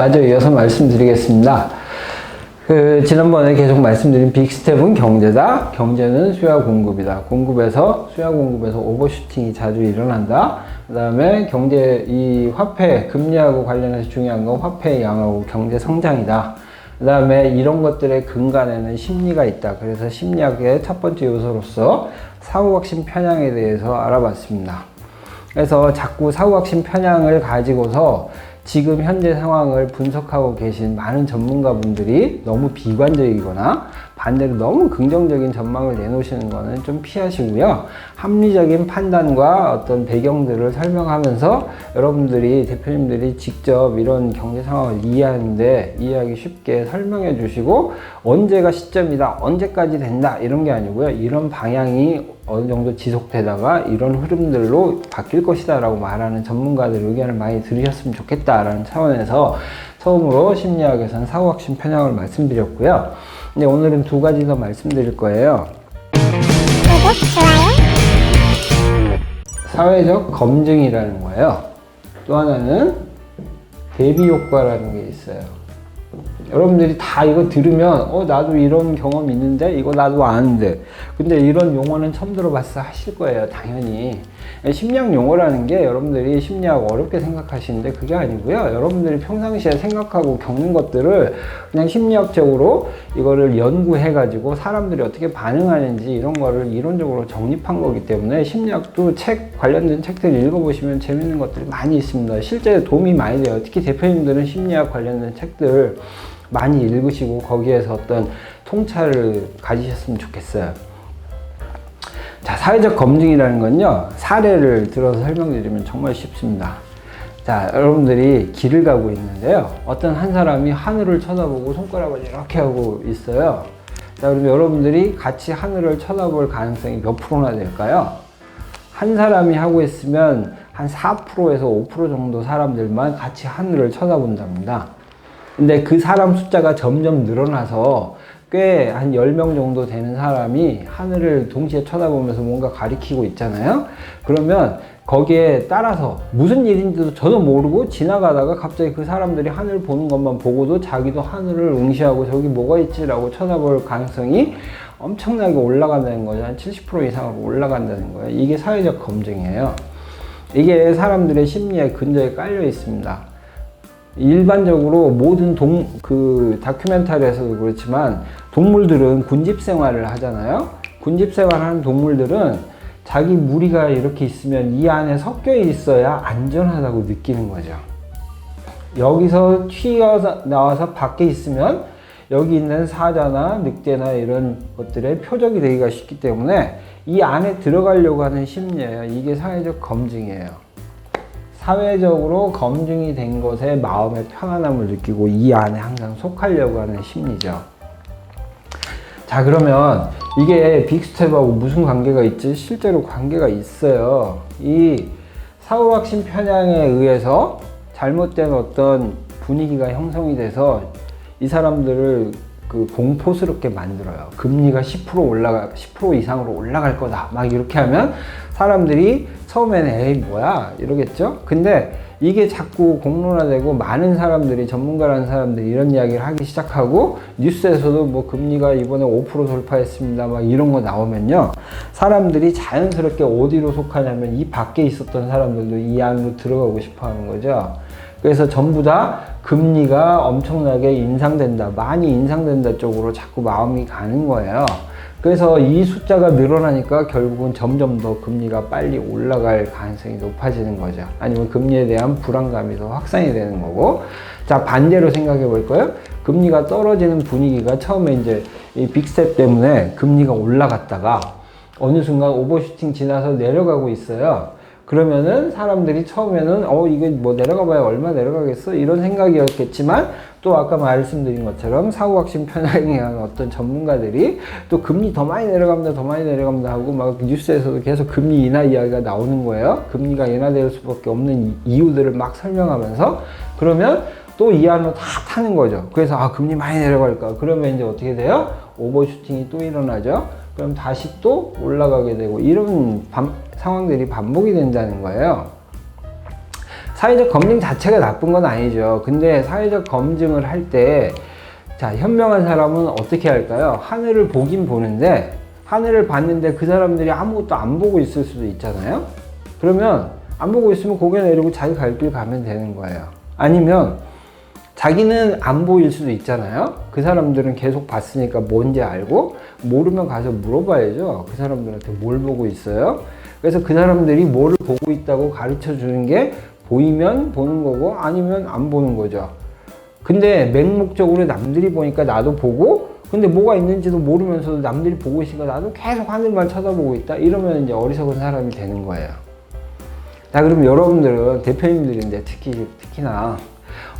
마저 이어서 말씀드리겠습니다. 그 지난번에 계속 말씀드린 빅스텝은 경제다. 경제는 수요와 공급이다. 공급에서 수요와 공급에서 오버슈팅이 자주 일어난다. 그다음에 경제 이 화폐 금리하고 관련해서 중요한 건 화폐의 양하고 경제 성장이다. 그다음에 이런 것들의 근간에는 심리가 있다. 그래서 심리학의 첫 번째 요소로서 사후각신 편향에 대해서 알아봤습니다. 그래서 자꾸 사후각신 편향을 가지고서 지금 현재 상황을 분석하고 계신 많은 전문가분들이 너무 비관적이거나 반대로 너무 긍정적인 전망을 내놓으시는 거는 좀 피하시고요. 합리적인 판단과 어떤 배경들을 설명하면서 여러분들이 대표님들이 직접 이런 경제 상황을 이해하는데 이해하기 쉽게 설명해 주시고 언제가 시점이다, 언제까지 된다 이런 게 아니고요. 이런 방향이 어느 정도 지속되다가 이런 흐름들로 바뀔 것이다라고 말하는 전문가들 의견을 많이 들으셨으면 좋겠다라는 차원에서 처음으로 심리학에서는 사후확신 편향을 말씀드렸고요. 근데 오늘은 두 가지 더 말씀드릴 거예요. 사회적 검증이라는 거예요. 또 하나는 대비 효과라는 게 있어요. 여러분들이 다 이거 들으면 어 나도 이런 경험 있는데 이거 나도 아는데 근데 이런 용어는 처음 들어봤어 하실 거예요 당연히. 심리학 용어라는 게 여러분들이 심리학 어렵게 생각하시는데 그게 아니고요. 여러분들이 평상시에 생각하고 겪는 것들을 그냥 심리학적으로 이거를 연구해 가지고 사람들이 어떻게 반응하는지 이런 거를 이론적으로 정립한 거기 때문에 심리학도 책 관련된 책들 읽어보시면 재밌는 것들이 많이 있습니다. 실제 도움이 많이 돼요. 특히 대표님들은 심리학 관련된 책들 많이 읽으시고 거기에서 어떤 통찰을 가지셨으면 좋겠어요. 자, 사회적 검증이라는 건요, 사례를 들어서 설명드리면 정말 쉽습니다. 자, 여러분들이 길을 가고 있는데요. 어떤 한 사람이 하늘을 쳐다보고 손가락을 이렇게 하고 있어요. 자, 그럼 여러분들이 같이 하늘을 쳐다볼 가능성이 몇 프로나 될까요? 한 사람이 하고 있으면 한 4%에서 5% 정도 사람들만 같이 하늘을 쳐다본답니다. 근데 그 사람 숫자가 점점 늘어나서 꽤 한 10명 정도 되는 사람이 하늘을 동시에 쳐다보면서 뭔가 가리키고 있잖아요. 그러면 거기에 따라서 무슨 일인지도 전혀 모르고 지나가다가 갑자기 그 사람들이 하늘 보는 것만 보고도 자기도 하늘을 응시하고 저기 뭐가 있지라고 쳐다볼 가능성이 엄청나게 올라간다는 거죠. 한 70% 이상으로 올라간다는 거예요. 이게 사회적 검증이에요. 이게 사람들의 심리에 근저에 깔려 있습니다. 일반적으로 모든 동, 그 다큐멘터리에서도 그렇지만 동물들은 군집 생활을 하잖아요. 군집 생활하는 동물들은 자기 무리가 이렇게 있으면 이 안에 섞여 있어야 안전하다고 느끼는 거죠. 여기서 튀어 나와서 밖에 있으면 여기 있는 사자나 늑대나 이런 것들의 표적이 되기가 쉽기 때문에 이 안에 들어가려고 하는 심리예요. 이게 사회적 검증이에요. 사회적으로 검증이 된 것에 마음의 편안함을 느끼고 이 안에 항상 속하려고 하는 심리죠. 자, 그러면 이게 빅스텝하고 무슨 관계가 있지? 실제로 관계가 있어요. 이 사후확신 편향에 의해서 잘못된 어떤 분위기가 형성이 돼서 이 사람들을 그 공포스럽게 만들어요. 금리가 10% 올라가, 10% 이상으로 올라갈 거다. 막 이렇게 하면 사람들이 처음에는 에이, 뭐야? 이러겠죠? 근데 이게 자꾸 공론화되고 많은 사람들이, 전문가라는 사람들이 이런 이야기를 하기 시작하고 뉴스에서도 뭐 금리가 이번에 5% 돌파했습니다. 막 이런 거 나오면요. 사람들이 자연스럽게 어디로 속하냐면 이 밖에 있었던 사람들도 이 안으로 들어가고 싶어 하는 거죠. 그래서 전부 다 금리가 엄청나게 인상된다, 많이 인상된다 쪽으로 자꾸 마음이 가는 거예요. 그래서 이 숫자가 늘어나니까 결국은 점점 더 금리가 빨리 올라갈 가능성이 높아지는 거죠. 아니면 금리에 대한 불안감이 더 확산이 되는 거고. 자, 반대로 생각해 볼까요? 금리가 떨어지는 분위기가 처음에 이제 이 빅스텝 때문에 금리가 올라갔다가 어느 순간 오버슈팅 지나서 내려가고 있어요. 그러면은 사람들이 처음에는 어 이게 뭐 내려가 봐야 얼마 내려가겠어? 이런 생각이었겠지만 또 아까 말씀드린 것처럼 편향에 의한 어떤 전문가들이 또 금리 더 많이 내려갑니다 더 많이 내려갑니다 하고 막 뉴스에서도 계속 금리 인하 이야기가 나오는 거예요. 금리가 인하될 수밖에 없는 이유들을 막 설명하면서 그러면 또 이 안으로 다 타는 거죠. 그래서 아 금리 많이 내려갈까? 그러면 이제 어떻게 돼요? 오버슈팅이 또 일어나죠 그럼 다시 또 올라가게 되고 이런 반, 상황들이 반복이 된다는 거예요. 사회적 검증 자체가 나쁜 건 아니죠. 근데 사회적 검증을 할 때, 자, 현명한 사람은 어떻게 할까요? 하늘을 보긴 보는데, 하늘을 봤는데 그 사람들이 아무것도 안 보고 있을 수도 있잖아요? 그러면 안 보고 있으면 고개 내리고 자기 갈 길 가면 되는 거예요. 아니면 자기는 안 보일 수도 있잖아요. 그 사람들은 계속 봤으니까 뭔지 알고 모르면 가서 물어봐야죠. 그 사람들한테 뭘 보고 있어요? 그래서 그 사람들이 뭐를 보고 있다고 가르쳐 주는 게 보이면 보는 거고 아니면 안 보는 거죠. 근데 맹목적으로 남들이 보니까 나도 보고 근데 뭐가 있는지도 모르면서도 남들이 보고 있으니까 나도 계속 하늘만 쳐다보고 있다 이러면 이제 어리석은 사람이 되는 거예요. 자 그럼 여러분들은 대표님들인데 특히 특히나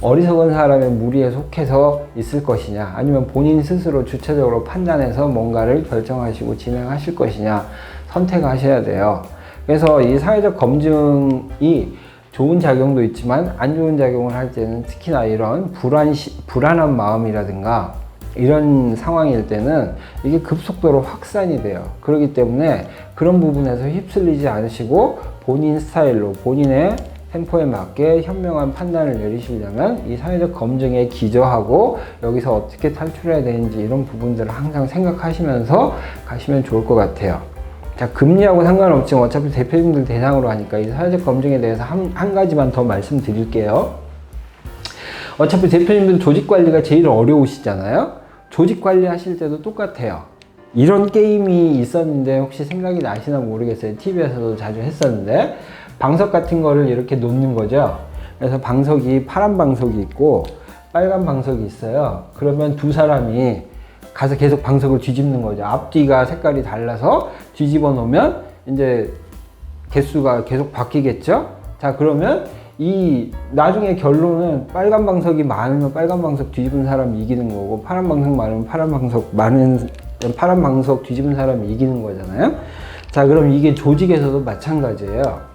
어리석은 사람의 무리에 속해서 있을 것이냐 아니면 본인 스스로 주체적으로 판단해서 뭔가를 결정하시고 진행하실 것이냐 선택하셔야 돼요. 그래서 이 사회적 검증이 좋은 작용도 있지만 안 좋은 작용을 할 때는 특히나 이런 불안 불안한 마음이라든가 이런 상황일 때는 이게 급속도로 확산이 돼요. 그렇기 때문에 그런 부분에서 휩쓸리지 않으시고 본인 스타일로 본인의 템포에 맞게 현명한 판단을 내리시려면 이 사회적 검증에 기저하고 여기서 어떻게 탈출해야 되는지 이런 부분들을 항상 생각하시면서 가시면 좋을 것 같아요. 자, 금리하고 상관없지만 어차피 대표님들 대상으로 하니까 이 사회적 검증에 대해서 한, 한 가지만 더 말씀드릴게요. 어차피 대표님들 조직 관리가 제일 어려우시잖아요. 조직 관리 하실 때도 똑같아요. 이런 게임이 있었는데 혹시 생각이 나시나 모르겠어요. TV에서도 자주 했었는데 방석 같은 거를 이렇게 놓는 거죠. 그래서 방석이 파란 방석이 있고 빨간 방석이 있어요. 그러면 두 사람이 가서 계속 방석을 뒤집는 거죠. 앞뒤가 색깔이 달라서 뒤집어 놓으면 이제 개수가 계속 바뀌겠죠? 자, 그러면 이 나중에 결론은 빨간 방석이 많으면 빨간 방석 뒤집은 사람이 이기는 거고 파란 방석 많으면 파란 방석 많은 파란 방석 뒤집은 사람이 이기는 거잖아요. 자, 그럼 이게 조직에서도 마찬가지예요.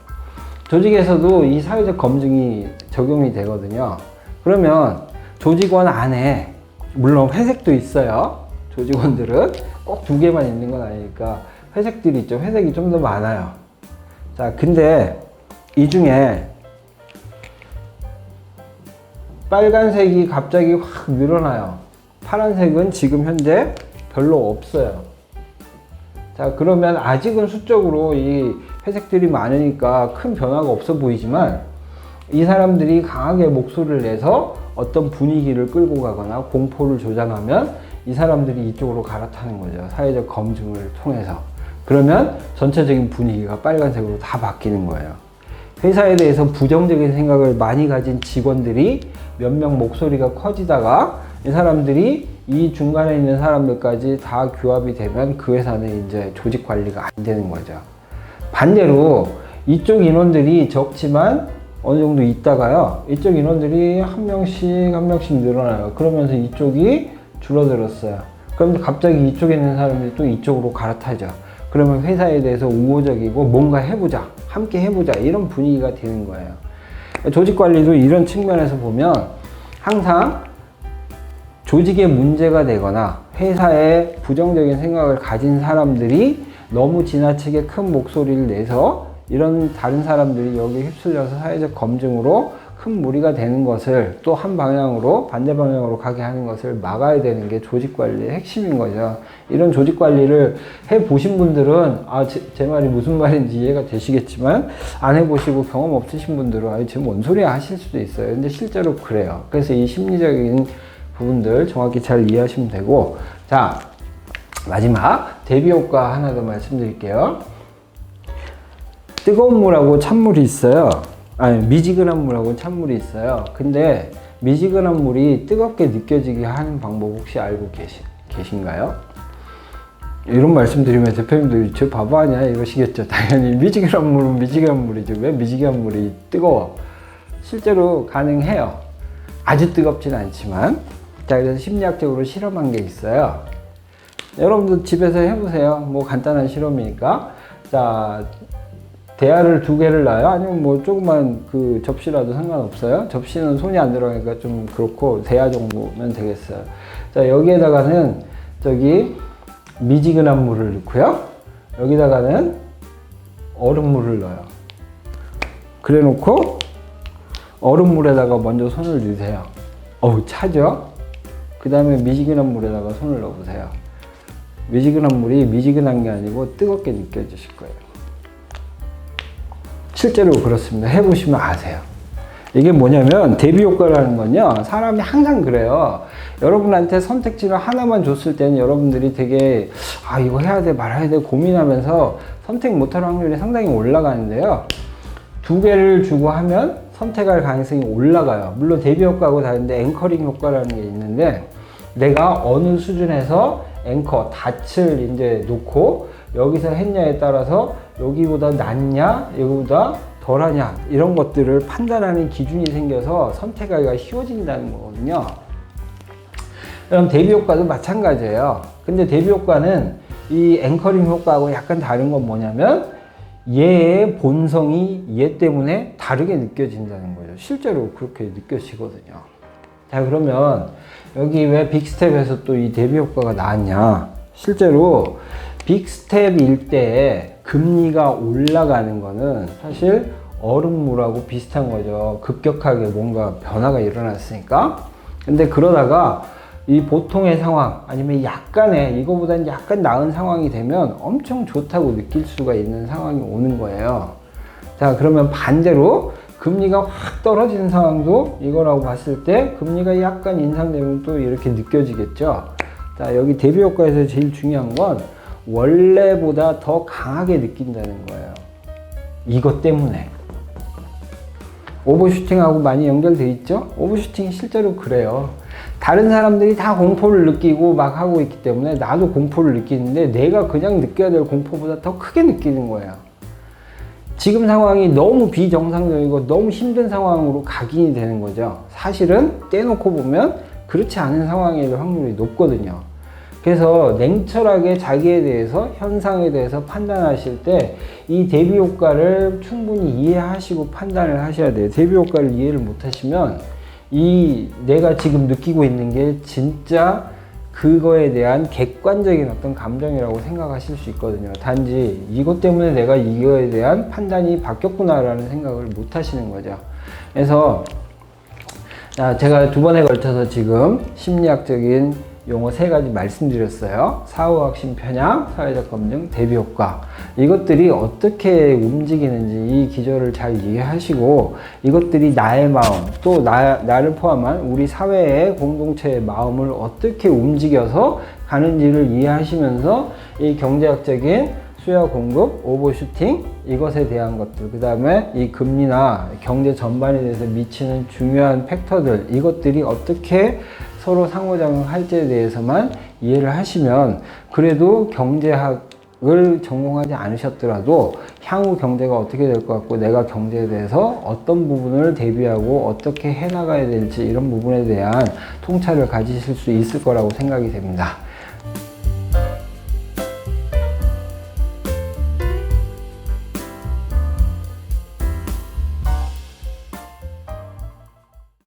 조직에서도 이 사회적 검증이 적용이 되거든요. 그러면 조직원 안에 물론 회색도 있어요. 조직원들은 꼭 두 개만 있는 건 아니니까 회색들이 있죠. 회색이 좀 더 많아요. 자, 근데 이 중에 빨간색이 갑자기 확 늘어나요. 파란색은 지금 현재 별로 없어요. 자, 그러면 아직은 수적으로 이 회색들이 많으니까 큰 변화가 없어 보이지만 이 사람들이 강하게 목소리를 내서 어떤 분위기를 끌고 가거나 공포를 조장하면 이 사람들이 이쪽으로 갈아타는 거죠. 사회적 검증을 통해서. 그러면 전체적인 분위기가 빨간색으로 다 바뀌는 거예요. 회사에 대해서 부정적인 생각을 많이 가진 직원들이 몇 명 목소리가 커지다가 이 사람들이 이 중간에 있는 사람들까지 다 규합이 되면 그 회사는 이제 조직 관리가 안 되는 거죠. 반대로 이쪽 인원들이 적지만 어느 정도 있다가요. 이쪽 인원들이 한 명씩 한 명씩 늘어나요. 그러면서 이쪽이 줄어들었어요. 그럼 갑자기 이쪽에 있는 사람들이 또 이쪽으로 갈아타죠. 그러면 회사에 대해서 우호적이고 뭔가 해보자, 함께 해보자 이런 분위기가 되는 거예요. 조직 관리도 이런 측면에서 보면 항상 조직에 문제가 되거나 회사에 부정적인 생각을 가진 사람들이 너무 지나치게 큰 목소리를 내서 이런 다른 사람들이 여기 휩쓸려서 사회적 검증으로 큰 무리가 되는 것을 또 한 방향으로 반대 방향으로 가게 하는 것을 막아야 되는 게 조직 관리의 핵심인 거죠. 이런 조직 관리를 해 보신 분들은 아제 말이 무슨 말인지 이해가 되시겠지만 안 해 보시고 경험 없으신 분들은 아니 지금 뭔 소리야 하실 수도 있어요. 근데 실제로 그래요. 그래서 이 심리적인 부분들 정확히 잘 이해하시면 되고 자 마지막 대비 효과 하나 더 말씀드릴게요. 뜨거운 물하고 찬물이 있어요. 아니 미지근한 물하고 찬물이 있어요. 근데 미지근한 물이 뜨겁게 느껴지게 하는 방법 혹시 알고 계시, 계신가요? 이런 말씀 드리면 대표님들이 저 바보 아니야 이러시겠죠. 당연히 미지근한 물은 미지근한 물이죠. 왜 미지근한 물이 뜨거워? 실제로 가능해요. 아주 뜨겁진 않지만. 자, 그래서 심리학적으로 실험한 게 있어요. 여러분도 집에서 해보세요. 뭐 간단한 실험이니까. 자, 대야를 두 개를 놔요? 아니면 뭐 조그만 그 접시라도 상관없어요? 접시는 손이 안 들어가니까 좀 그렇고 대야 정도면 되겠어요. 자, 여기에다가는 저기 미지근한 물을 넣고요. 여기다가는 얼음물을 넣어요. 그래 놓고 얼음물에다가 먼저 손을 넣으세요. 어우, 차죠? 그 다음에 미지근한 물에다가 손을 넣어보세요. 미지근한 물이 미지근한 게 아니고 뜨겁게 느껴지실 거예요. 실제로 그렇습니다. 해보시면 아세요. 이게 뭐냐면 대비 효과라는 건요. 사람이 항상 그래요. 여러분한테 선택지를 하나만 줬을 때는 여러분들이 되게 아 이거 해야 돼 말아야 돼 고민하면서 선택 못할 확률이 상당히 올라가는데요. 두 개를 주고 하면 선택할 가능성이 올라가요. 물론 대비 효과하고 다른데 앵커링 효과라는 게 있는데 내가 어느 수준에서 앵커 닻을 이제 놓고 여기서 했냐에 따라서 여기보다 낫냐 여기보다 덜하냐 이런 것들을 판단하는 기준이 생겨서 선택하기가 쉬워진다는 거거든요. 그럼 대비 효과도 마찬가지예요. 근데 대비 효과는 이 앵커링 효과하고 약간 다른 건 뭐냐면 얘의 본성이 얘 때문에 다르게 느껴진다는 거죠. 실제로 그렇게 느껴지거든요. 자, 그러면 여기 왜 빅스텝에서 또 이 대비 효과가 나왔냐? 실제로 빅스텝일 때 금리가 올라가는 거는 사실 얼음물하고 비슷한 거죠. 급격하게 뭔가 변화가 일어났으니까. 근데 그러다가 이 보통의 상황 아니면 약간의 이거보다는 약간 나은 상황이 되면 엄청 좋다고 느낄 수가 있는 상황이 오는 거예요. 자, 그러면 반대로 금리가 확 떨어지는 상황도 이거라고 봤을 때 금리가 약간 인상되면 또 이렇게 느껴지겠죠. 자, 여기 대비 효과에서 제일 중요한 건 원래보다 더 강하게 느낀다는 거예요. 이것 때문에. 오버슈팅하고 많이 연결돼 있죠? 오버슈팅이 실제로 그래요. 다른 사람들이 다 공포를 느끼고 막 하고 있기 때문에 나도 공포를 느끼는데 내가 그냥 느껴야 될 공포보다 더 크게 느끼는 거예요. 지금 상황이 너무 비정상적이고 너무 힘든 상황으로 각인이 되는 거죠. 사실은 떼놓고 보면 그렇지 않은 상황일 확률이 높거든요. 그래서 냉철하게 자기에 대해서 현상에 대해서 판단하실 때 이 대비 효과를 충분히 이해하시고 판단을 하셔야 돼요. 대비 효과를 이해를 못 하시면 이 내가 지금 느끼고 있는 게 진짜 그거에 대한 객관적인 어떤 감정이라고 생각하실 수 있거든요. 단지 이것 때문에 내가 이거에 대한 판단이 바뀌었구나라는 생각을 못 하시는 거죠. 그래서 자, 제가 두 번에 걸쳐서 지금 심리학적인 용어 세 가지 말씀드렸어요. 사후학심 편향, 사회적 검증, 대비 효과. 이것들이 어떻게 움직이는지 이 기조를 잘 이해하시고 이것들이 나의 마음, 또 나, 나를 포함한 우리 사회의 공동체의 마음을 어떻게 움직여서 가는지를 이해하시면서 이 경제학적인 수요 공급, 오버슈팅 이것에 대한 것들, 그 다음에 이 금리나 경제 전반에 대해서 미치는 중요한 팩터들 이것들이 어떻게 서로 상호작용할지에 대해서만 이해를 하시면 그래도 경제학 을 전공하지 않으셨더라도 향후 경제가 어떻게 될 것 같고 내가 경제에 대해서 어떤 부분을 대비하고 어떻게 해나가야 될지 이런 부분에 대한 통찰을 가지실 수 있을 거라고 생각이 됩니다.